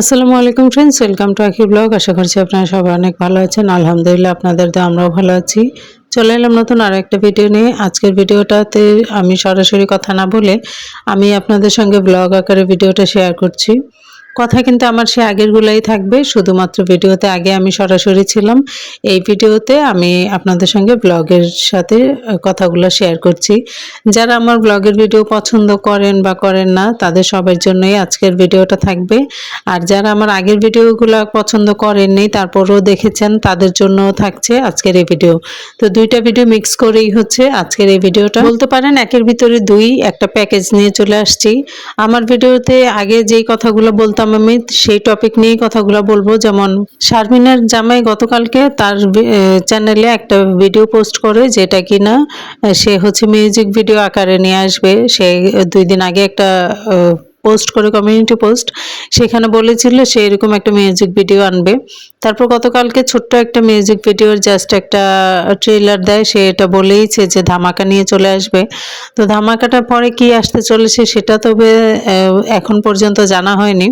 আসসালামু আলাইকুম friends welcome to Akhi blog আশা করছি আপনারা সবাই অনেক ভালো আছেন। আলহামদুলিল্লাহ আপনাদের তো আমরাও ভালো আছি। চলে এলাম নতুন আর একটা ভিডিও নিয়ে। আজকের ভিডিওটাতে আমি সরাসরি কথা না বলে আমি আপনাদের সঙ্গে ব্লগ আকারে ভিডিওটা শেয়ার করছি। কথা কিন্তু আমার সে আগেরগুলাই থাকবে। শুধুমাত্র ভিডিওতে আগে আমি সরাসরি ছিলাম। এই ভিডিওতে আমি আপনাদের সঙ্গে ব্লগের সাথে কথাগুলো শেয়ার করছি। যারা আমার ব্লগের ভিডিও পছন্দ করেন বা করেন না, তাদের সবার জন্যই আজকের ভিডিওটা থাকবে। আর যারা আমার আগের ভিডিওগুলো পছন্দ করেননি তারপরও দেখেছেন, তাদের জন্য থাকছে আজকের এই ভিডিও। তো দুইটা ভিডিও মিক্স করেই হচ্ছে আজকের এই ভিডিওটা। বলতে পারেন, একের ভিতরে দুই, একটা প্যাকেজ নিয়ে চলে আসছি। আমার ভিডিওতে আগে যেই কথাগুলো বলতাম আমি সেই টপিক নিয়েই কথাগুলো বলব। যেমন শারমিনের জামাই গতকালকে তার চ্যানেলে একটা ভিডিও পোস্ট করে যেটা কিনা আহ, সে হচ্ছে মিউজিক ভিডিও আকারে নিয়ে আসবে। সে দুই দিন আগে একটা পোস্ট করে কমিউনিটি পোস্ট সেখানে বলেছিল সে এরকম একটা মিউজিক ভিডিও আনবে। তারপর গতকালকে ছোট্ট একটা মিউজিক ভিডিওর জাস্ট একটা ট্রেলার দেয়। সে এটা বলেইছে যে ধামাকা নিয়ে চলে আসবে। তো ধামাকাটার পরে কি আসতে চলেছে সেটা তবে এখন পর্যন্ত জানা হয়নি।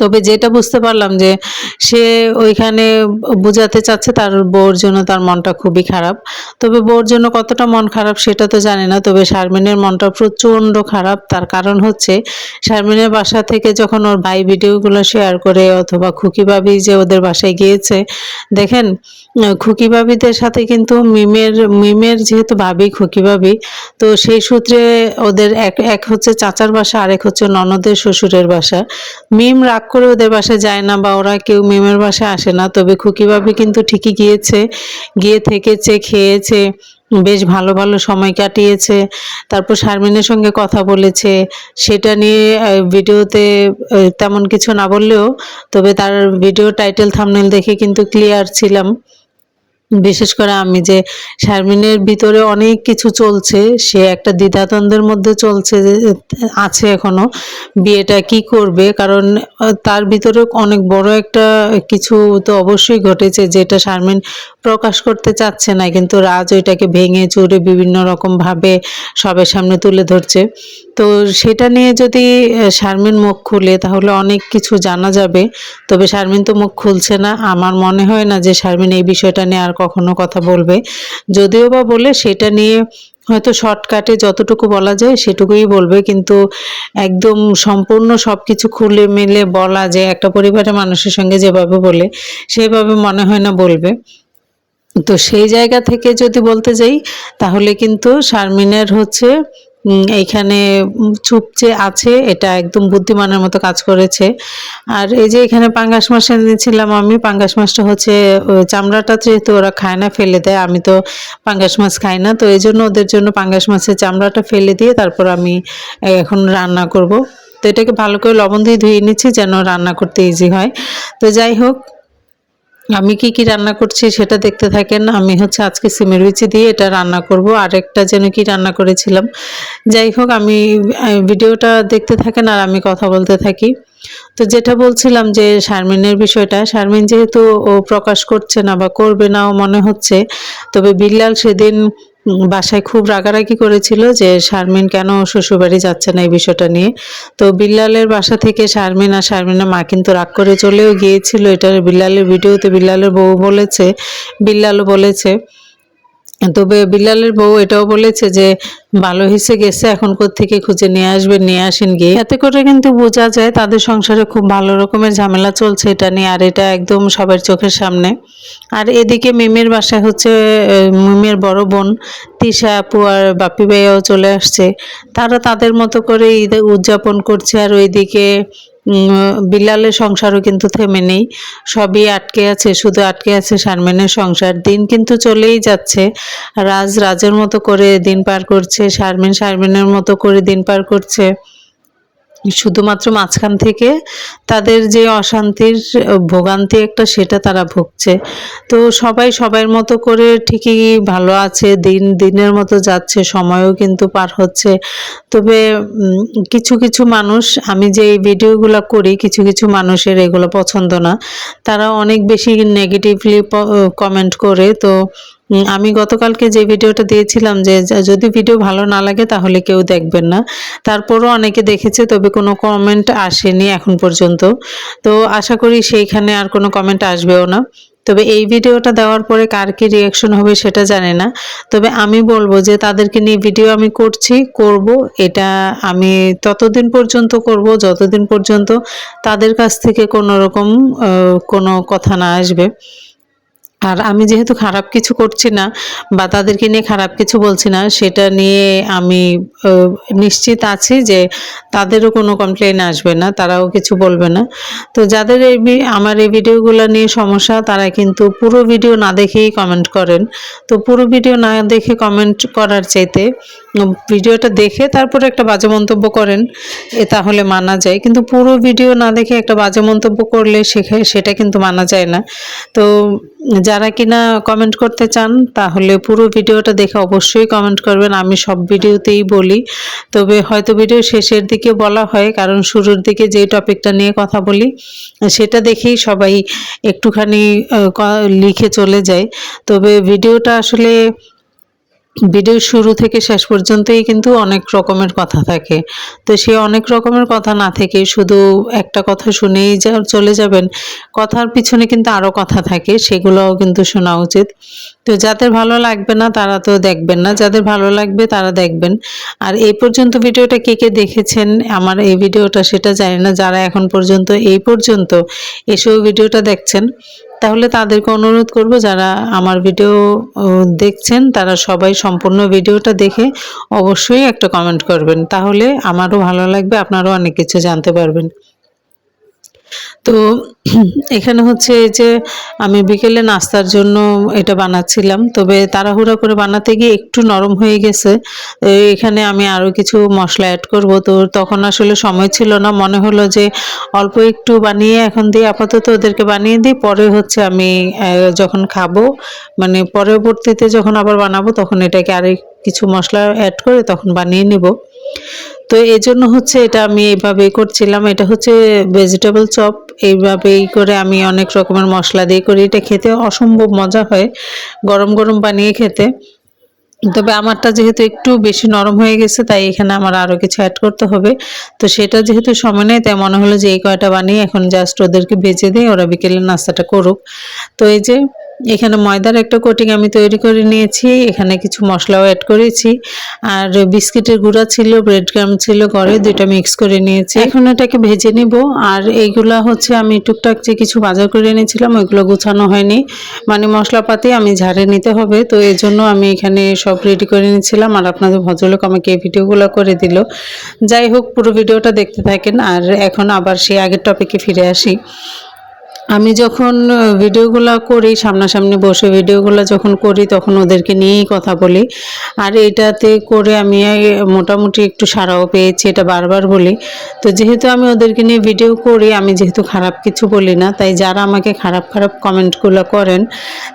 তবে যেটা বুঝতে পারলাম যে সে ওইখানে বোঝাতে চাচ্ছে তার বউর জন্য তার মনটা খুবই খারাপ। তবে বউর জন্য কতটা মন খারাপ সেটা তো জানি না তবে শারমিনের মনটা প্রচণ্ড খারাপ। তার কারণ হচ্ছে শারমিনের বাসা থেকে যখন ওর ভাই ভিডিওগুলো শেয়ার করে অথবা খুকি ভাবি যে ওদের বাসায় গিয়েছে দেখেন আহ, খুকি ভাবিদের সাথে কিন্তু মিমের মিমের যেহেতু ভাবি খুকি ভাবি তো সেই সূত্রে ওদের এক এক হচ্ছে চাচার বাসা আরেক হচ্ছে ননদের শ্বশুরের বাসা। মিম রাগ করে ওদের বাসায় যায় না বা ওরা কেউ মেমের বাসায় আসে না। তবে খুকিভাবে কিন্তু ঠিকই গিয়েছে। গিয়ে থেকেছে, খেয়েছে, বেশ ভালো ভালো সময় কাটিয়েছে। তারপর শারমিনের সঙ্গে কথা বলেছে। সেটা নিয়ে ভিডিওতে তেমন কিছু না বললেও তবে তার ভিডিও টাইটেল, থামনেল দেখে কিন্তু ক্লিয়ার ছিলাম। বিশেষ করে আমি যে শারমিনের ভিতরে অনেক কিছু চলছে, সে একটা দ্বিধাদ্বন্দ্বের মধ্যে চলছে আছে এখনও, বিয়েটা কি করবে? কারণ তার ভিতরে অনেক বড় একটা কিছু তো অবশ্যই ঘটেছে যেটা শারমিন প্রকাশ করতে চাচ্ছে না, কিন্তু রাজ ওইটাকে ভেঙে চুরে বিভিন্ন রকম ভাবে সবার সামনে তুলে ধরছে। তো সেটা নিয়ে যদি শারমিন মুখ খুলে, তাহলে অনেক কিছু জানা যাবে। তবে শারমিন তো মুখ খুলছে না। আমার মনে হয় না যে শারমিন এই বিষয়টা নিয়ে আর কখনো কথা বলবে। যদিও বা বলে সেটা নিয়ে হয়তো শর্টকাটে যতটুকু বলা যায় সেটুকুই বলবে। কিন্তু একদম সম্পূর্ণ সব কিছু খুলে মেলে বলা যে একটা পরিবারের মানুষের সঙ্গে যেভাবে বলে, সেভাবে মনে হয় না বলবে। তো সেই জায়গা থেকে যদি বলতে যাই, তাহলে কিন্তু শারমিনের হচ্ছে এইখানে উম, চুপ যে আছে এটা একদম বুদ্ধিমানের মতো কাজ করেছে। আর এই যে এখানে পাঙ্গাস মাছ এনেছিলাম আমি পাঙ্গাস মাছটা হচ্ছে চামড়াটা যেহেতু ওরা খায় না ফেলে দেয় আমি তো পাঙ্গাস মাছ খাই না তো এই জন্য ওদের জন্য পাঙ্গাস মাছের চামড়াটা ফেলে দিয়ে তারপর আমি এখন রান্না করব। তো এটাকে ভালো করে লবণ দিয়ে ধুয়ে নিচ্ছি যেন রান্না করতে ইজি হয়। তো যাই হোক আমি কি কি রান্না করছি সেটা দেখতে থাকেন। আমি হচ্ছে আজকে সিমের বিচি দিয়ে এটা রান্না করব। আরেকটা যেন কি রান্না করেছিলাম। যাই হোক, আমি ভিডিওটা দেখতে থাকেন আর আমি কথা বলতে থাকি। তো যেটা বলছিলাম যে শারমিনের বিষয়টা, শারমিন যেহেতু ও প্রকাশ করছে না বা করবে নাও মনে হচ্ছে, তবে বিল্লাল সেদিন বাসায় খুব রাগারাগি করেছিল যে শারমিন কেন শ্বশুরবাড়ি যাচ্ছে না এই বিষয়টা নিয়ে। তো বিল্লালের বাসা থেকে শারমিন আর শারমিনের মা কিন্তু রাগ করে চলেও গিয়েছিল। এটা বিল্লালের ভিডিওতে বিল্লালের বউ বলেছে, বিল্লালও বলেছে। তবে বিল্লালের বউ এটাও বলেছে যে ভালো হিসে গেছে, এখন থেকে খুঁজে নিয়ে আসবে, নিয়ে আসেন গিয়ে। এতে করে কিন্তু বোঝা যায় তাদের সংসারে খুব ভালো রকমের ঝামেলা চলছে এটা নিয়ে, আর এটা একদম সবার চোখের সামনে। আর এদিকে মিমের বাসায় হচ্ছে মিমের বড় বোন, তিশা আপু আর বাপি ভাইয়াও চলে আসছে। তারা তাদের মতো করে ঈদ উদযাপন করছে, আর ওইদিকে উম, বিল্লালের সংসারও কিন্তু থেমে নেই। সবই আটকে আছে শুধু আটকে আছে শারমিনের সংসার। দিন কিন্তু চলেই যাচ্ছে। রাজ রাজের মতো করে দিন পার করছে শারমিন শারমিনের মতো করে দিন পার করছে। শুধুমাত্র মাঝখান থেকে তাদের যে অশান্তির ভোগান্তি একটা সেটা তারা ভুগছে। তো সবাই সবার মতো করে ঠিকই ভালো আছে, দিন দিনের মতো যাচ্ছে, সময়ও কিন্তু পার হচ্ছে। তবে কিছু কিছু মানুষ, আমি যে এই ভিডিওগুলো করি, কিছু কিছু মানুষের এগুলো পছন্দ না। তারা অনেক বেশি নেগেটিভলি কমেন্ট করে, তো আমি গতকালকে যে ভিডিওটা দিয়েছিলাম যে যদি ভিডিও ভালো না লাগে তাহলে কেউ দেখবেন না। তারপরও অনেকে দেখেছে, তবে কোনো কমেন্ট আসেনি এখন পর্যন্ত। তো আশা করি সেইখানে আর কোনো কমেন্ট আসবেও না। তবে এই ভিডিওটা দেওয়ার পরে কার কী রিয়াকশন হবে সেটা জানি না। তবে আমি বলব যে তাদেরকে নিয়ে ভিডিও আমি করছি, করব, এটা আমি ততদিন পর্যন্ত করব, যতদিন পর্যন্ত তাদের কাছ থেকে কোনো রকম কোনো কথা না আসবে। আর আমি যেহেতু খারাপ কিছু করছি না বা তাদেরকে নিয়ে খারাপ কিছু বলছি না, সেটা নিয়ে আমি নিশ্চিত আছি যে তাদেরও কোনো কমপ্লেন আসবে না, তারাও কিছু বলবে না। তো যাদের এই আমার এই ভিডিওগুলো নিয়ে সমস্যা, তারা কিন্তু পুরো ভিডিও না দেখেই কমেন্ট করেন। তো পুরো ভিডিও না দেখে কমেন্ট করার চাইতে ভিডিওটা দেখে তারপরে একটা বাজে মন্তব্য করেন, এ তাহলে মানা যায়। কিন্তু পুরো ভিডিও না দেখে একটা বাজে মন্তব্য করলে, সেখা, সেটা কিন্তু মানা যায় না। তো যারা কিনা কমেন্ট করতে চান, তাহলে পুরো ভিডিওটা দেখে অবশ্যই কমেন্ট করবেন। আমি সব ভিডিওতেই বলি। তবে হয়তো ভিডিও শেষের দিকে বলা হয়, কারণ শুরুর দিকে যে টপিকটা নিয়ে কথা বলি, সেটা দেখেই সবাই একটুখানি লিখে চলে যায়। তবে ভিডিওটা আসলে ভিডিও শুরু থেকে শেষ পর্যন্তই কিন্তু অনেক রকমের কথা থাকে। তো সে অনেক রকমের কথা না থেকে শুধু একটা কথা শুনেই যা চলে যাবেন, কথার পিছনে কিন্তু আরও কথা থাকে, সেগুলোও কিন্তু শোনা উচিত। তো যাদের ভালো লাগবে না, তারা তো দেখবেন না, যাদের ভালো লাগবে তারা দেখবেন। আর এই পর্যন্ত ভিডিওটা কে কে দেখেছেন, আমার এই ভিডিওটা সেটা জানি না, যারা এখন পর্যন্ত এই পর্যন্ত এসেও ভিডিওটা দেখছেন। তাহলে তাদেরকে অনুরোধ করব যারা আমার ভিডিও দেখছেন, তারা সবাই সম্পূর্ণ ভিডিওটা দেখে অবশ্যই একটা কমেন্ট করবেন। তাহলে আমারও ভালো লাগবে, আপনারাও অনেক কিছু জানতে পারবেন। তো এখানে হচ্ছে এই যে আমি বিকেলে নাস্তার জন্য এটা বানাচ্ছিলাম। তবে তাড়াহুড়া করে বানাতে গিয়ে একটু নরম হয়ে গেছে। এখানে আমি আরও কিছু মশলা অ্যাড করব। তো তখন আসলে সময় ছিল না। মনে হলো যে অল্প একটু বানিয়ে এখন দিয়ে আপাতত ওদেরকে বানিয়ে দিই। পরে হচ্ছে আমি যখন খাব মানে পরবর্তীতে যখন আবার বানাবো, তখন এটাকে আরেক কিছু মশলা অ্যাড করে তখন বানিয়ে নিব। তো এই জন্য হচ্ছে এটা আমি এইভাবেই করছিলাম। এটা হচ্ছে ভেজিটেবল চপ এইভাবেই করে আমি অনেক রকমের মশলা দিয়ে করি। এটা খেতে অসম্ভব মজা হয়, গরম গরম বানিয়ে খেতে। তবে আমারটা যেহেতু একটু বেশি নরম হয়ে গেছে, তাই এখানে আমার আরও কিছু অ্যাড করতে হবে। তো সেটা যেহেতু সময় নেই তাই মনে হলো যে এই কয়টা বানিয়ে এখন জাস্ট ওদেরকে বেঁচে দিই, ওরা বিকেলের নাস্তাটা করুক। তো এই যে এখানে ময়দার একটা কোটিং আমি তৈরি করে নিয়েছি, এখানে কিছু মশলাও অ্যাড করেছি। আর বিস্কিটের গুঁড়া ছিল ব্রেড ক্রাম ছিল, ঘরে দুইটা মিক্স করে নিয়েছি। এখন এটাকে ভেজে নিব, আর এইগুলা হচ্ছে আমি টুকটাক যে কিছু বাজার করে এনেছিলাম, ওইগুলো গোছানো হয়নি। মানে মশলাপাতি আমি ঝাড়ে নিতে হবে, তো এই জন্য আমি এখানে সব রেডি করে নিয়েছিলাম। আর আপনাদের ভদ্রলোক আমাকে এই ভিডিওগুলো করে দিল। যাই হোক, পুরো ভিডিওটা দেখতে থাকেন। আর এখন আবার সেই আগের টপিকে ফিরে আসি। আমি যখন ভিডিওগুলো করি, সামনাসামনি বসে ভিডিওগুলো যখন করি, তখন ওদেরকে নিয়েই কথা বলি। আর এটাতে করে আমি মোটামুটি একটু সারাও পেয়েছি, এটা বারবার বলি। তো যেহেতু আমি ওদেরকে নিয়ে ভিডিও করি, আমি যেহেতু খারাপ কিছু বলি না, তাই যারা আমাকে খারাপ খারাপ কমেন্টগুলো করেন,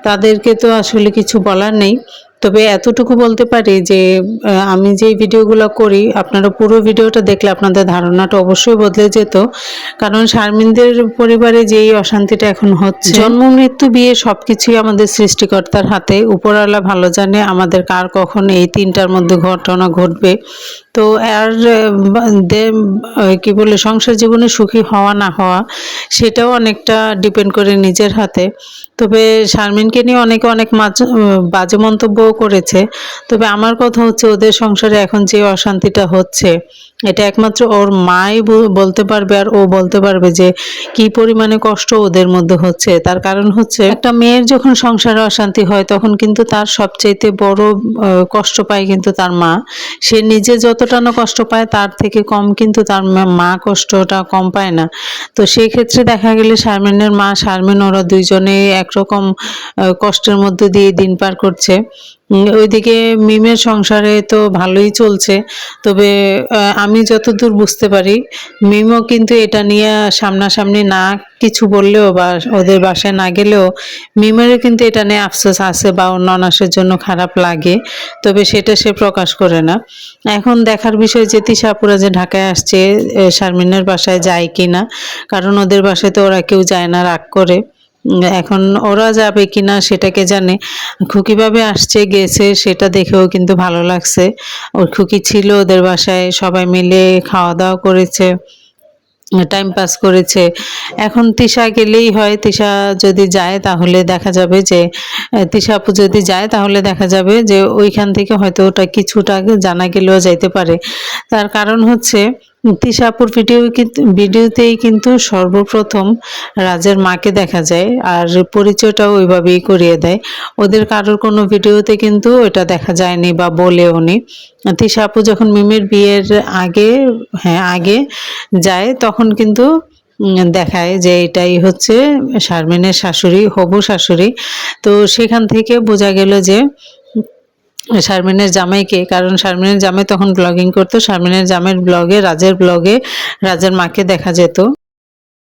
তাদেরকে তো আসলে কিছু বলার নেই। তবে এতটুকু বলতে পারি যে আমি যে ভিডিওগুলো করি আপনারা পুরো ভিডিওটা দেখলে আপনাদের ধারণাটা অবশ্যই বদলে যেত। কারণ শারমিনদের পরিবারে যেই অশান্তিটা এখন হচ্ছে জন্ম মৃত্যু বিয়ে সব কিছুই আমাদের সৃষ্টিকর্তার হাতে। উপরওয়ালা ভালো জানে আমাদের কার কখন এই তিনটার মধ্যে ঘটনা ঘটবে। তো আর কি বলে সংসার জীবনে সুখী হওয়া না হওয়া সেটাও অনেকটা ডিপেন্ড করে নিজের হাতে। তবে শারমিনকে নিয়ে অনেকে অনেক বাজে মন্তব্যও করেছে। তবে আমার কথা হচ্ছে, ওদের সংসারে এখন যে অশান্তিটা হচ্ছে, এটা একমাত্র ওর মাই বলতে পারবে আর ও বলতে পারবে যে কি পরিমাণে কষ্ট ওদের মধ্যে হচ্ছে। তার কারণ হচ্ছে, একটা মেয়ের যখন সংসারে অশান্তি হয়, তখন কিন্তু তার সবচাইতে বড় কষ্ট পায় কিন্তু তার মা। সে নিজে যতটা না কষ্ট পায়, তার থেকে কম কিন্তু তার মা- কষ্টটা কম পায় না। তো সেই ক্ষেত্রে দেখা গেলে শারমিনের মা, শারমিন ওরা দুইজনে একরকম কষ্টের মধ্যে দিয়ে দিন পার করছে। ওইদিকে মিমের সংসারে তো ভালোই চলছে। তবে আমি যতদূর বুঝতে পারি, মিমও কিন্তু এটা নিয়ে সামনাসামনি না কিছু বললেও বা ওদের বাসায় না গেলেও মিমেরও কিন্তু এটা নিয়ে আফসোস আছে বা ননাসের জন্য খারাপ লাগে, তবে সেটা সে প্রকাশ করে না। এখন দেখার বিষয় যে তিশাপুরা যে ঢাকায় আসছে শারমিনের বাসায় যায় কি না কারণ ওদের বাসায় তো ওরা কেউ যায় না, রাগ করে। এখন ওরা যাবে কিনা সেটাকে জানে। খুকিভাবে আসছে, গেছে, সেটা দেখেও কিন্তু ভালো লাগছে। ওর খুকি ছিল, ওদের বাসায় সবাই মিলে খাওয়া দাওয়া করেছে টাইম পাস করেছে। এখন তিশা গেলেই হয়, তিশা যদি যায় তাহলে দেখা যাবে যে, তিশা আপু যদি যায় তাহলে দেখা যাবে যে, ওইখান থেকে হয়তো ওটা কিছুটা জানা গেলেও যাইতে পারে। তার কারণ হচ্ছে তিশা আপুর ভিডিও কিন্তু ভিডিওতেই কিন্তু সর্বপ্রথম রাজের মাকে দেখা যায় আর পরিচয়টাও ওইভাবেই করিয়ে দেয়। ওদের কারোর কোনো ভিডিওতে কিন্তু ওটা দেখা যায়নি বা বলেও নি। তিশা আপু যখন মিমির বিয়ের আগে হ্যাঁ আগে যায়, তখন কিন্তু দেখায় যে এটাই হচ্ছে শারমিনের শাশুড়ি, হবু শাশুড়ি। তো সেখান থেকে বোঝা গেল যে শারমিনের জামাইকে, কারণ শারমিনের জামাই তখন ব্লগিং করতো, শারমিনের জামাইয়ের ব্লগে রাজের ব্লগে রাজের মাকে দেখা যেত।